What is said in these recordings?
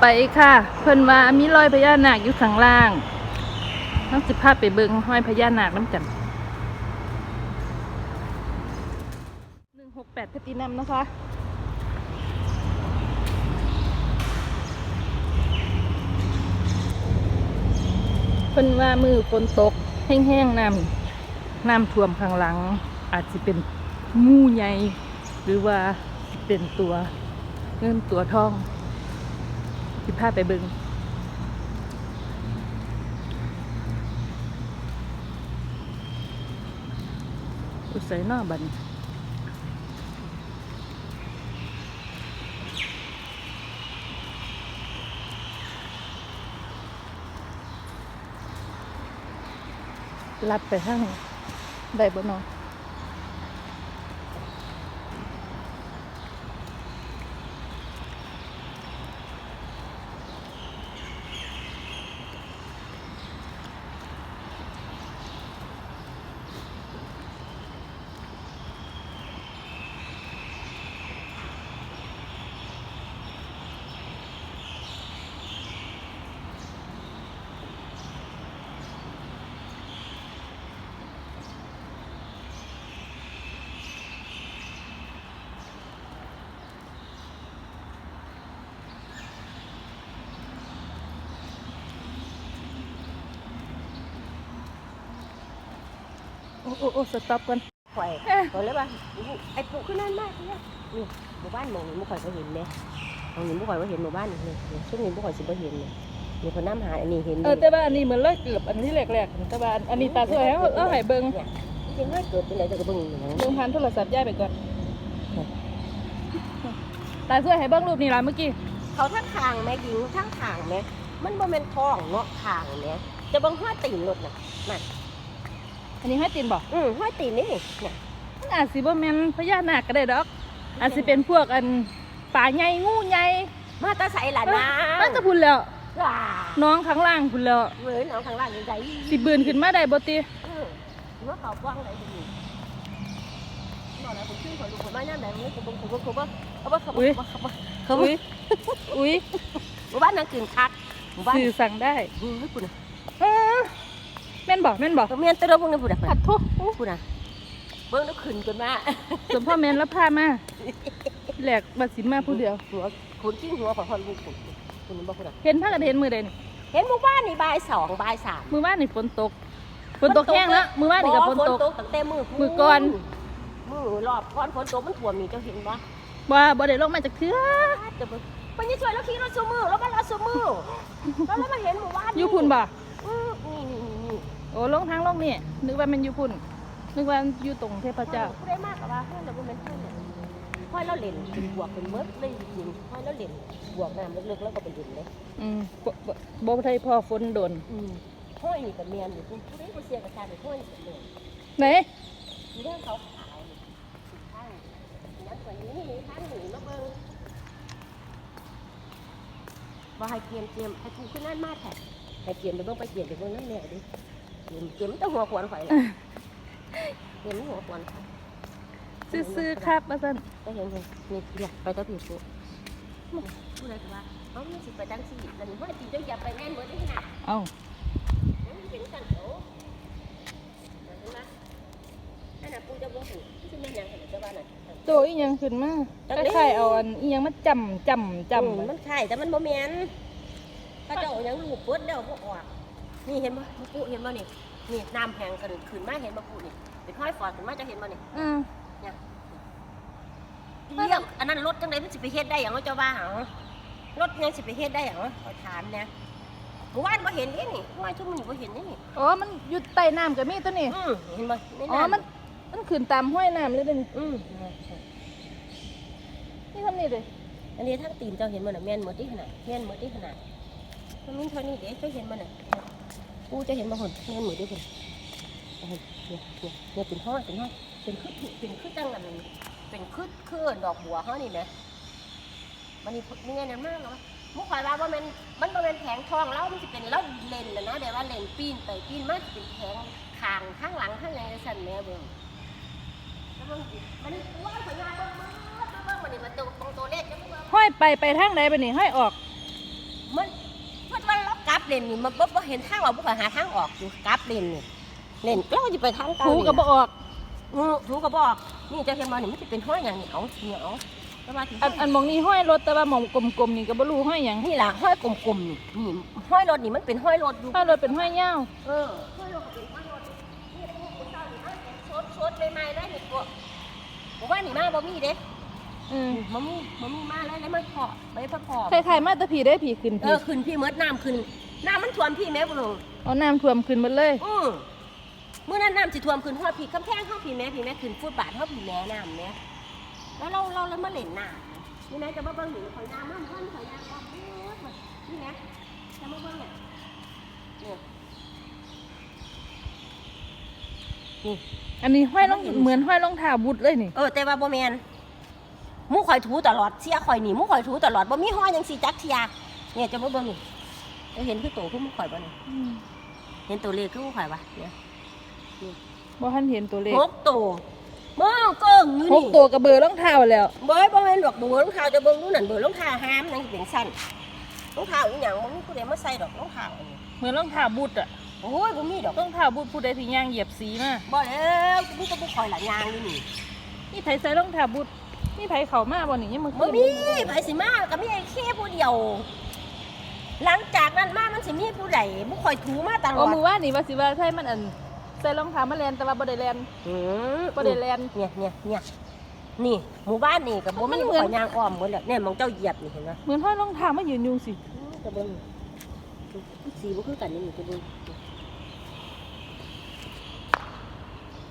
ไปค่ะ เพิ่นว่ามีรอยพญานาคอยู่ข้างล่างต้องสิพาพไปเบิ่งห้อยพญานาคน้ำกันหนึ่งหกแปดพตินัมนะคะเพิ่นว่ามือฝนตก แห้งๆน้ำน้ำท่วมข้างหลัง อาจจะเป็นงูใหญ่ หรือว่าเป็นตัวเงินตัวทอง สิพาไปเบิงอุสัยนอบันลัดไปทางนี้ได้บ่นอ โอ้โอ้โอ้สต็อปกันข่อยเอ๊ะข่อยเลยว่าไอ้ปุ๊ขึ้นนั่นมากเนี่ยนี่หมู่บ้านหมองนี้หมู่ข่อยก็เห็นเนี่ยหมองนี้หมู่ข่อยก็เห็นหมู่บ้านนี่นี่ช่วงนี้หมู่ข่อยสิบ่เห็นเนี่ยมีคนน้ำหาอันนี้เห็นเออแต่ว่าอันนี้เหมือนเลยเกือบอันที่แรกๆแต่ว่าอันนี้ตาสวยแล้วเอาให้เบิ่งเนี่ยจริงๆเลยเกิดเป็นอะไรจะก็เบิ่งอย่างนั้นเบิ่งผ่านโทรศัพท์ย้ายไปก่อนตาสวยให้เบิ่งรูปนี่ล่ะเมื่อกี้เขาทั้งทางแม่หญิงทั้งทางแม่มันบ่แม่นท้องเนาะทางเนี่ยจะเบิ่งห้อยตีนรถน่ะนั่น อันนี้ให้ตินบอกอือห้อยตีนนี่เนี่ยมันอาจสิบ่แม่นพญานาคก็ได้ดอก อาจสิเป็นพวกอันป่าใหญ่งูใหญ่มาแตาใส่ล่ะนะมันจะพุ่นแล้วว้าน้องข้างล่างพุ่นแล้วเว้ยน้องข้างล่างนี่ใจสิบืนขึ้นมาได้บ่ติเออว่าเขากว้างไหนดีบอกแล้วผมชื่อคนดูคนมาย่านไหนมันก็บ่งผมก็บ่เขาบ่เขาบ่เขาบ่เขาบ่อุ้ยอุ้ยหมู่บ้านนางกินคักหมู่บ้านสื่อสั่งได้ เฮ้ยปุ่นเออ แม่นบอกแม่นบอกก็เมียนตะเรพวกนี้ปุ่นอะขัดโทษปุ่นอะเบิ้งแล้วขึ้นกันมาสมพ่อแม่นแล้วพามาแหลกบัดสินมาผู้เดียวหัวขุนจิ้งหัวของคนลูกปุ่นปุ่นบ่ปุ่นอะเห็นพากันเห็นมือใดนี่เห็นหมู่บ้านนี่บ่ายสองบ่ายสามมือว่านนี่ฝนตกฝนตกแห้งแล้วมือว่านนี่ก็ฝนตกตั้งแต่มือมื้อก่อนมือรอบก่อนฝนตกมันท่วมนี่เจ้าเห็นบ่ว่าบ่ได้ลงมาจากเทือเดี๋ยวมันยังช่วยเราขี่รถซูมือแล้วมันรถซูมือแล้วเรามาเห็นหมู่บ้านอยู่พุ่นบ่อือนี่นี่นี่นี่โอ้ลงทางลงนี่นึกว่ามันอยู่พุ่น นึกว่าอยู่ตรงเทพเจ้าผู้ได้มากกว่าเพื่อนเราบ่แม่นเพื่อนเนี่ยห้อยเราเล่นเป็นบวกเป็นเมิดเลยจริงๆห้อยเราเล่นบวกน้ำลึกๆแล้วก็เป็นดินเลยอืมบ่บ่บ่ได้พอฝนโดนอืมห้อยนี่กับเมียนอยู่ผู้ได้ผู้เสียกับชาเป็นห้อยนี่กับเมียนไหนมีเรื่องเขาขาวนี่ข้างนั่นกว่านี้นี่ข้างหนีมาเบิ่งว่าให้เกียมเกียมให้ผู้ขึ้นนั่นมาแท้ให้เกียมไปเบิ่งไปเกียมไปเบิ่งนั่นแน่ดิ เกียมเกียมมันต้องหัวขวานไฟเลยเกียมมันหัวขวานไฟซื่อๆครับว่าซั่นก็เห็นเลยนี่อยากไปตะผิดกูผู้ใดก็ว่าเขาไม่สิไปจังสี่แล้วนี่ว่าจีเจ้าอย่าไปแม่นเหมือนที่ขนาดเอ้ามันเป็นกันโตเห็นไหมนั่นน่ะปูจะบ่หูที่สิแม่นยังขนาดเจ้าบ้านน่ะโตอีหยังขึ้นมาจักคเด้ล้ายๆเอาอันอีหยังมาจำจำจำอืมมันใช่แต่มันบ่แม่นถ้าเจ้าเอาหยังลูกเปิดแล้วบ่ออก นี่เห็นบ่มะปูเห็นบ่นี่นี่น้ำแห้งกันขึ้นมาเห็นมะปูนี่เป็นห้อยฟอดขึ้นมาจะเห็นบ่นี่อืมเรียกอันนั้นรถจังไดมันสิไปเฮ็ดได้หยังวะเจ้าบ้าเหรอรถยังสิไปเฮ็ดได้หยังวะขอถามแหน่เมื่อวานบ่เห็นเด้นี่เมื่อวานชั่วโมงบ่เห็นเด้นี่อ๋อ มันอยู่ใต้น้ำก็มีตัวนี้ อืมเห็นบ่ในอ๋อ น้ำมัน มันขึ้นตามห้วยน้ำเลยเด้อนี่อืมนี่ทำนี่เด้ออันนี้ทั้งตีนเจ้าเห็นบ่น่ะแม่นหมดที่ขนาดแม่นหมดที่ขนาดมันมีเท่านี้เด้เจ้าเห็นบ่น่ะ กูจะเห็นบ่หุ่นแม่นหมดที่พุ่นเอาหุ่นเนี่ยเนี่ยเนี่ยเป็นห้อยเป็นห้อยเป็นคือเป็นคือจังอันนั้นเป็นคือคือดอกบัวเฮานี่แหมมันนี่มีไงนั่นมากเนาะมุกข่อยว่าบ่แม่นมันบ่แม่นแผงทองแล้วมันสิเป็นแล้วเลนน่ะนะแต่ว่าเลนปีนไปปีนมาสิเป็นแผงคางข้างหลังข้างในสั่นแม่เบิ่งแล้วมันสิมันนี่ตัวข่อยยาเบิ่งเบิ่งเบิ่งมันนี่มันตัวตรงตัวเลขจังเบิ่งห้อยไปไปทางใดไปนี่ห้อยออกอมันมันว่าเรา กลับเลนนี่มันบ่บ่เห็นทางออกบ่ค่อยหาทางออกอยู่กลับเลนนี่เลนเราจะไปทางเก่าถูนี่ก็บ่ออก อือถูกก็บอกนี่เจะเห็นบ่นี่มันสิเป็นห้อยอย่างนี้เอาเนี่ยเอาแต่ว่าที่อันอันหมองนี้ห้อยรถแต่ว่าหมองกลมๆนี่ก็บ่รู้ห้อยหยังนี่ล่ะห้อยกลมๆนี่นี่ห้อยรถนี่มันเป็นห้อยรถอยู่ห้อยรถเป็นห้อยยาวเออห้อยรถก็เป็นห้อยรถนี่พวกคุณเจ้านี่เอาสดสดๆใหม่ๆได้นี่ก็บอกว่านี่มาบ่มีเด้ อืมบ่มีบ่มีมาแล้วแล้วมันพอไปพอพอคล้ายๆมาแตะผีได้ผีขึ้นเอผีอขึ้นพี่เมิดน้ำขึ้นน้ำมันท่วมพี่แม่บ่ลงเอาน้ำท่วมขึ้นหมดเลย อือเมื่อนั้นน้ำสิท่วมขึ้นฮอดพี่กำแพงเฮาพี่แม่พี่แม่ขึ้นฟุตบาทเฮาพี่แม่น้ำแม่แล้วเราเราเลยมาเล่นน้ำนี่แม่จะมาเบิ่งหนูข่อยน้ำมันเพิ่นข่อยน้ำก็นี่แม่จะมาเบิ่งเนี่ยนี่นี่ อันนี้ห้อยรองเหมือนห้อยรองเท้าบุดเลยนี่ เออแต่ว่าบ่แม่นห มู่ข่อยถูตลอดเสียข่อยนี่หมู่ข่อยถูตลอดบ่มีห้อยจังซี่จักเที่ยเนี่ยจะมาเบิ่งนี่จะเห็นคือโตคือหมู่ข่อยบ่นี่เห็นตัวเลขคือหมู่ข่อยบ่เนี่ยบ่ทันเห็นตัวเลขหกตัวเบิ่งเกิ้งอยู่หกนี่ตัวกระเบือรองเท้าแล้วเบ่บ่แม่นดอกเบือรองเท้าจะเบิ่งดูนั่นเบือรองเท้าหามนั่นสิเป็นสั้นรองเท้าอีหยังบ่มีผู้ใดมาใส่ดอกรองเท้าอันนี้เหมือนรองเท้าบุดอะโอ้ยบ่มีดอกรองเท้าบุดผู้ใดที่ย่างเหยียบสีมาบ่แล้วมีแต่ผู้ข่อยละยางอยู่นี่นี่ไผใส่รองเท้าบุด นี่ไผเข้ามาบ่นี่ยังมื้อบ่คืนมีไผสิมาก็มีไอ้แค่ผู้เดียว หลังจากนั้นมามันสิมีผู้ใดผู้ข่อยถูมาตลโอ้อดมือว่านี่ว่าสิว่าใช่มันอันใส่รองเท้ามาแลนแต่ว่าบ่ได้แลนอืมบ่ได้แลนเนี่ยเนี่ยเนี่ยนี่หมู่บ้านนี่ก็บ่มัมีนเหมืผู้อนข่อยยางอ้อมหมดแล้วเนี่ยมองเจ้าเหยียบนี่เห็นไหมเหมือนห้อยรองเท้ามายืนอยู่สิจะเบิ่งสีบ่คือกันนี่จะเบิ่ง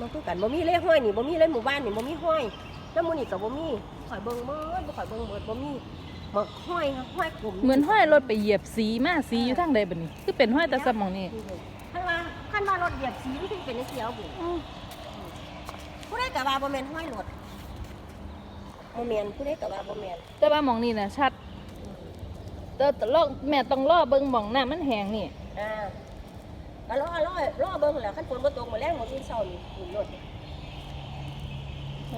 มันคือกันบ่มีเลขห้อยนี่บ่มีเลยหมู่บ้านนี่บ่มีห้อย แล้วหมู่นี่ก็บ่มีข่อยเบิ่งเบิดบ่ข่อยเบิ่งเบิดบ่มีบ่ห้อยค่ะห้อยกลุ่มเหมือนห้อยรถไปเหยียบสีมาสีอยู่ทางใดบัดนี้ คือเป็นห้อยแต่สมองนี่คันว่าคันว่ารถเหยียบสีมันสิเป็นจังซี่เอาบุผู้ใดก็ว่าบ่แม่นห้อยรถบ่แม่นผู้ใดก็ว่าบ่แม่นแต่ว่าหมองนี่น่ะชัดแต่แต่ลองแม่ต้องรอเบิ่งหมองน้ามันแห้งนี่อ่าก็รอรอรอเบิ่งแหล้วคันฝนบ่ตกมื้อแรงบ่มีเช้านี่ขึ้นรถ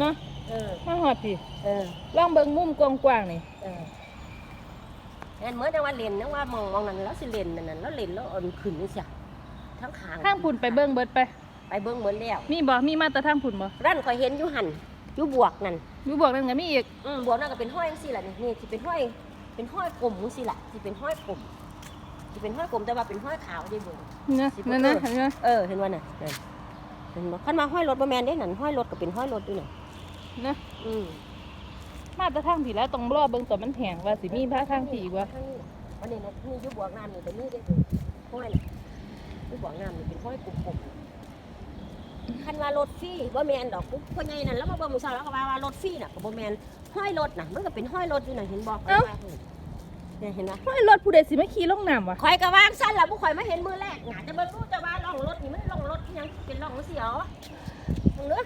เนาะ เออ มาฮอดพี่เออ ลองเบิ่งมุมกว้างๆนี่เออแอนเมื่อจังว่าเล่นนะว่ามองมองนั้นแล้วสิเล่นนั่นน่ะแล้วเล่นแล้วเอ่อนขึ้นนี่สิทั้งขางทางพุ่นไปเบิ่งเบิดไป ไปเบิ่งเหมือนแล้วมีบ่มีมาแต่ทางพุ่นบ่ร้านข่อยเห็นอยู่หันอยู่บวกนั่นอยู่บอกนั่นก็มีอีกอืมบวกนั่นก็เป็นห้อยจังซี่ล่ะนี่นี่สิเป็นห้อย เป็นห้อยกลมจังซี่ล่ะสิเป็นห้อยกลมสิเป็นห้อยกลมแต่ว่าเป็นห้อยขาวได้เบิ่ง นะสิบ่นั่นนะเออเห็นไหม เออเห็นว่าน่ะนั่นเห็นบ่คันมาห้อยรถบ่แม่นเด้นั่นห้อยรถก็เป็นห้อยรถด้วยน่ะ นะอืมมาแต่ทางผีแล้วต้องรอเบิ่งตอนมันแห้งว่าสิมีพระทางผีอีกว่าทางนี้วันนี้นะนี่อยู่บวกน้ำนี่แต่นี่ได้เลยห้อยน่ะอยู่บวกน้ำนี่เป็นห้อยกลมๆคันว่ารถฟรีบ่แมนดอกปุ๊บพ่อใหญ่นั่นแล้วมาเบิ่งมื้อเช้าแล้วก็ว่าว่ารถฟรีน่ะก็บ่แมนห้อยรถน่ะมันก็เป็นห้อยรถอยู่น่ะเห็นบ่เนี่ยเห็นบ่ห้อยรถผู้ใดสิมาขี่ลงน้ำวะ ข่อยก็วางซั่นล่ะบ่ข่อยมาเห็นมื้อแรกน่ะจะบ่รู้แต่ว่าร่องรถนี่มันร่องรถอิหยังเป็นร่องเสียวมึงเด้อ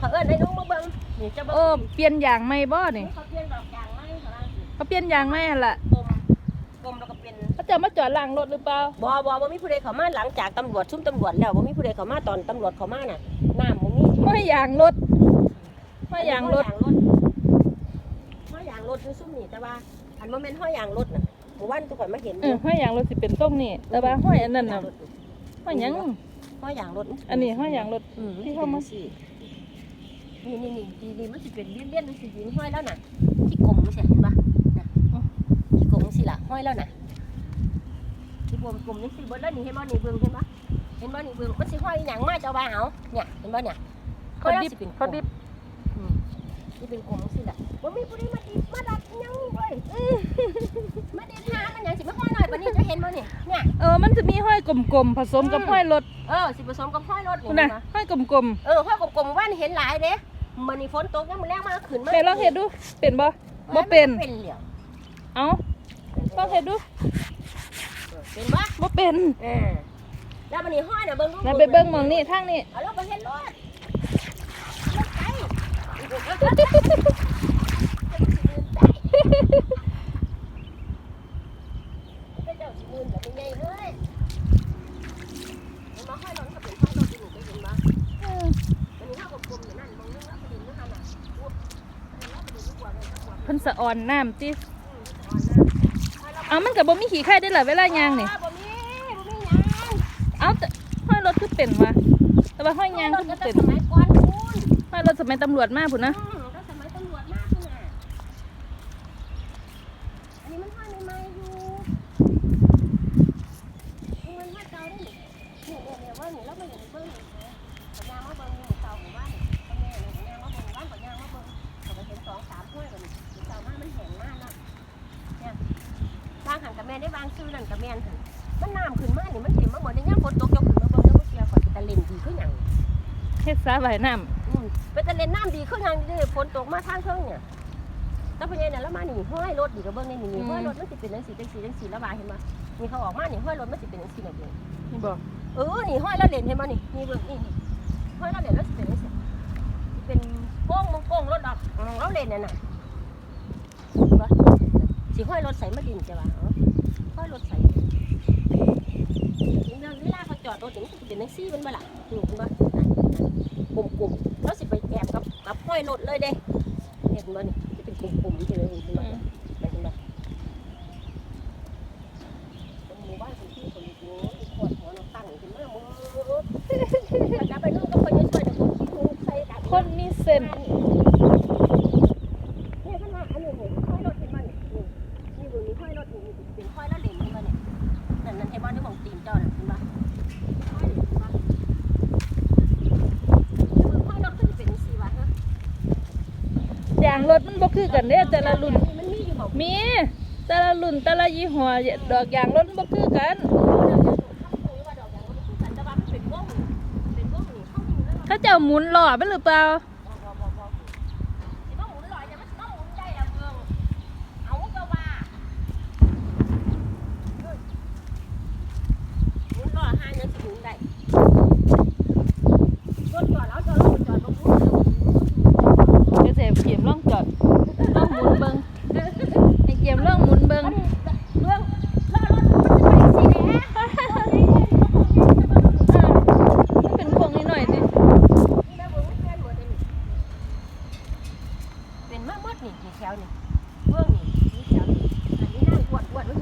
ขอเอิ้นให้น้องมาเบิ่ง นี่จะเบิ่โอ้งเปลี่ยนยางใหม่บ่นี่ เขาเปลี่ยนดอกยางไหมเขาว่าสิเขาเปลี่ยนยางใหม่หั่นล่ะกลมกลมแล้วก็เป็นเขาจะมาจอดล้างรถหรือเปล่าบ่บ่บ่มีผู้ใดเข้ามาหลังจากตำรวจซุ่มตำรวจแล้วบ่มีผู้ใดเข้ามาตอนตำรวจเข้ามาน่ะน้ำบ่มีห้อยยางรถห้อยยางรถห้อยยางรถคือซุ่มนี่แต่ว่า อันโมเมนต์ห้อยยางรถน่ะหมู่บ้านทุกคนมาเห็นเออห้อยยางรถสิเป็นตรงนี่แต่ว่าห้อยอันนั้นน่ะห้อยหยังห้อยยางรถอันนี้ห้อยยางรถอืมที่เข้ามา สิ นี่นี่นี่นี่นี่มันสิเป็นเลี่ยนๆมันสิยิงห้อยแล้วน่ะที่กลมมันสิเห็นปะน่ะที่กลมสิล่ะห้อยแล้วน่ะที่กลมกลมนี่สิเบิดแล้วนี่เห็นบ่นี่เบิ่งเห็นปะเห็นบ่นี่เบิ่งมันสิห้อยอหย่างมาเจ้าบ่าวเอาเนี่ยเห็นบ่เนี่ยเขาดิบสิเป็นกลเขามดิบอืมนี่เป็นกลมสิล่ะว่ามีผู้ใดมาดิบมาดัดหยังนี่เว้ยมาเด็ดหามันหยังสิมาห้อยหน่อยปะนี่จะเห็นบ่นี่เนี่ยเออมันจะมีห้อยกลมๆผสมกับอืมห้อยรถเออสิผสมกับห้อยรถนี่คุณน่ะเห็นปะห้อยกลมเออห้อยกลมๆว่านเห็นหลายเด้ มันนี่ฝนตกยังมันแรงมาขึ้นๆมาแม่ลองเฮ็ดดู เป็นบ่บ่เป็นเป็นเหลียวเอ้าลองเฮ็ดดูเออเป็นบ่บ่เป็นเออแล้วมันนี่ห้อยน่ะเบิ่งดูนั่นไปเบิ่งหมองนี่ทางนี่เอาลงไปเห็นรถรถไกลเจ้าสิมืนแบบเป็นไงเลยมันมาห้อยรถก็เป็นห้อยรถอยู่ไปเห็นบ่ เออ มันนี่ห้อยกลมๆอยู่นั่นมองนึงแล้วก็ดินนั่นน่ะ อุ๊ยแล้วก็ดินกว่าเลยกว่าเพิ่นสะออนน้ำติอืมอ่อนนะเอามันกับบ่มีขี้ไข่ได้อล่ะเวลายางนี่อ่บ่มีบ่มีหยังเอาแต่ห้อยรถคือเป็นวะแต่ว่าห้อยยางรคืถอก็บ่แต่เป็นสมัยก่อนคุณห้อยรถสมัยตำรวจมาพุ่นนะ มันน้ำขึ้นมานี่มันเต็มมาหมดในย่ามฝนตกยกขึ้นมาเบิ่งแล้วมันเสียขอดตะเล่นดีขึ้นอหย่างเฮ็ดสาว่ายน้ำอืมเป็นตะเล่นน้ำดีขึ้นอหย่างนี้ฝนตกมาทางเครื่องเนี่ยแต่พอใหญาเนี่ยแล้วมานี่ห้อยรถดีกับเบิ่งในนี่นี่ห้อยรถมันสิเป็นจังสีจังสีจังสีระบายเห็นบ่นี่เขาออกมานี่ห้อยรถมันสิเป็นจังสีแบบนี้นี่บอกเออนี่ห้อยแล้วเล่นเห็นบ่นี่นี่เบิ่งนี่นี่ห้อยแล้วเล่นแล้วสิเป็นจังซี่สิเป็นโป้งมงโป้งรถดอกอืมแล้วเล่นนั่นน่ะเห็นบ่สิห้อยรถใส่มาดินจ้ะว่าเอ้าห้อยรถใส่ เรื่องเวลาเขาจอดรถอย่างนี้เป็นแท็กซี่มันบ่ล่ะถูกบ่กลุ่มๆแล้วสิไปแอบกับกับห้อยรถเลยเด้เห็นบ่นี่จะเป็นกลุ่มๆที่เลยเห็นบ่ไปเห็นบ่หมู่บ้านคนที่คนอยู่ขวดหัวน้ำตั้งขึ้นมาหมดจะไปนู่นก็คนช่วยแต่คนที่ถูกใส่กันคนมีเส้น เนี่ยขึ้นมาอันนี้นี่ห้อยรถเห็นบ่นี่นี่นี่บ่มีห้อยรถนี่เป็นห้อยแล้วเหลนเห็นบ่เนี่ยนั่นนั่นเห็นบ่นี่ของตีนเจ้าน่ะเห็นบ่ห้อยเห็นบ่ห้อยรถก็จะเป็นสีวะฮะ ยางรถมันบ่คือกัน เด้แต่ละรุ่นมีแต่ละรุ่นแต่ละยี่ห้อดอกยางรถมันบ่คือกันเขาเจ้าหมุนหล่อไปหรือเปล่า เดี๋ยวเสียเกียมล่องจอดล่องหมุนเบิงไอเกียมล่องหมุนเบิงมันเป็นพวงนิดหน่อยดิ เป็นมากมดนี่นี่แถวนี่เบื้องนี่นี่แถวนี่อันนี้นั่งอวดอวดมัน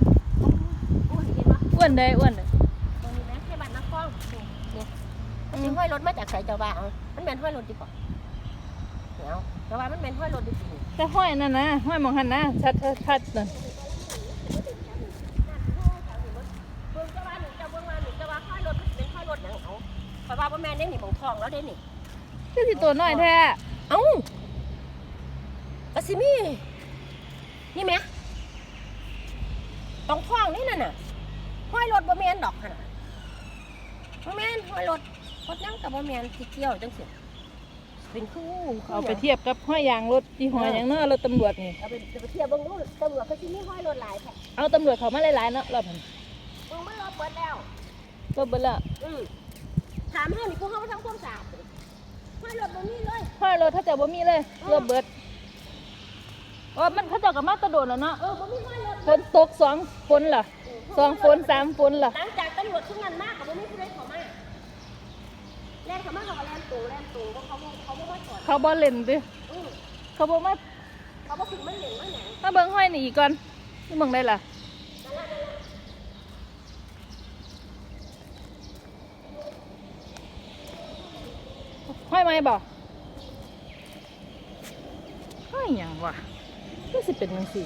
อ้วนเห็นปะ อ้วนได้อ้วนได้ ตรงนี้แม่ให้บัตรนักฟ้องนี่นี่มันเป็นห้อยรถมาจากไสเจ้าบ้าเอามันเป็นห้อยรถดีกว่าเดี๋ยวแต่ว่ามันเป็นห้อยรถดีกว่า แต่ห้อย นั่นนะห้อยหมองหันนะชัดชัดชัดนั่นเบื้องเจ้าบ้านหนึ่งเจ้าเบื้องมาหนึ่งเจ้าว่าห้อยรถมันเป็นห้อยรถหยังเอาเพราะว่าพ่อแม่ได้หนีของทองแล้วได้หนีคือสิตัวน้อยแท้เอ้ากระสิมีนี่ไหมต้องท้องนี่น่ะน่ะห้อยรถบ่แม่นดอกขนาดบ่แม่นห้อยรถรถยังกับบ่แม่นที่เกี่ยวจังสิ เป็นคู่เอาไปเทียบกับห้อยยางรถยี่ห้อหยังเนาะรถตำรวจนี่เอาไปเอาไปเทียบเบิ่งดูตำรวจเขาสิมีห้อยรถหลายแท้เอาตำรวจเขามาหลายๆเนาะรอบนั้นเบิ่งมันรถเบิดแล้วรถเบิดละอืมถามเฮานี่กูเฮามาทำความสะอาดเลยห้อยรถบ่มีเลยห้อยรถถ้าเจะบ่มีเลยรถเบิดอ๋อมันเขาเจ้ากับมาตะโดดแล้วเนาะเออบ่มีห้อยรถฝนตกสองฝนล่ะสองฝนสามฝนล่ะหลังจากตำรวจทุกงานมากกับบ่มีผู้ใดเข้ามา แล่นเข้ามาเขาก็แล่นตูแล่นตูเพราะเขาบ่เขาบ่มาจอดเขาบ่เล่นดิอือเขาบ่มาเขาบ่ขึ้นมาเล่นมาหยังมาเบิ่งห้อยนี่อีกก่อนนี่เบิ่งได้ล่ะนั่นล่ะนั่นล่ะห้อยไหมบ่ห้อยหยังวะก็สิเป็นจังซี่